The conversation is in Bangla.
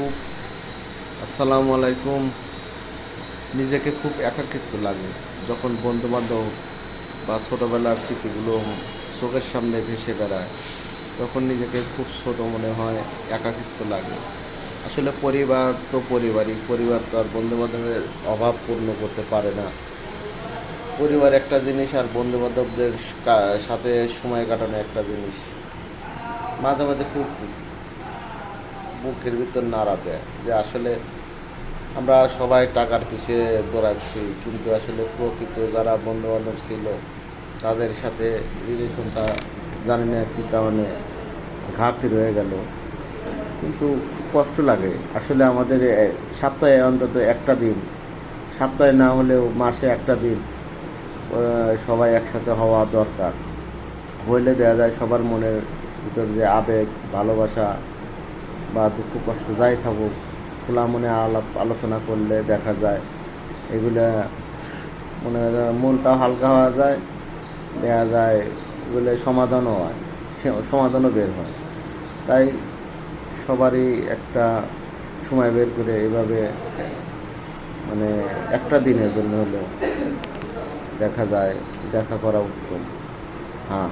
খুব আসসালামু আলাইকুম। নিজেকে খুব একাকিত্ব লাগে যখন বন্ধুবান্ধব বা ছোটোবেলার স্মৃতিগুলো চোখের সামনে ভেসে বেড়ায়, তখন নিজেকে খুব ছোট মনে হয়, একাকিত্ব লাগে। আসলে পরিবার তো পরিবারই, পরিবার তো আর বন্ধুবান্ধবের অভাব পূর্ণ করতে পারে না। পরিবার একটা জিনিস আর বন্ধুবান্ধবদের সাথে সময় কাটানো একটা জিনিস। মাঝে মাঝে খুব বুকের ভিতর নাড়া দেয় যে আসলে আমরা সবাই টাকার পিছিয়ে দৌড়াচ্ছি, কিন্তু আসলে প্রকৃত যারা বন্ধু বান্ধব ছিল, তাদের সাথে রিলেশনটা জানি না কী কারণে ঘাটতি রয়ে গেল। কিন্তু খুব কষ্ট লাগে। আসলে আমাদের সপ্তাহে অন্তত একটা দিন, সপ্তাহে না হলেও মাসে একটা দিন সবাই একসাথে হওয়া দরকার। হইলে দেওয়া যায় সবার মনের ভিতর যে আবেগ, ভালোবাসা বা দুঃখ কষ্ট যাই থাকুক খোলা মনে আলাপ আলোচনা করলে দেখা যায় এগুলা মনে হয় মনটা হালকা হওয়া যায়, দেখা যায় এগুলো সমাধানও হয় সমাধানও বের হয়। তাই সবারই একটা সময় বের করে এভাবে মানে একটা দিনের জন্য হলেও দেখা যায়, দেখা করা উত্তম। হ্যাঁ।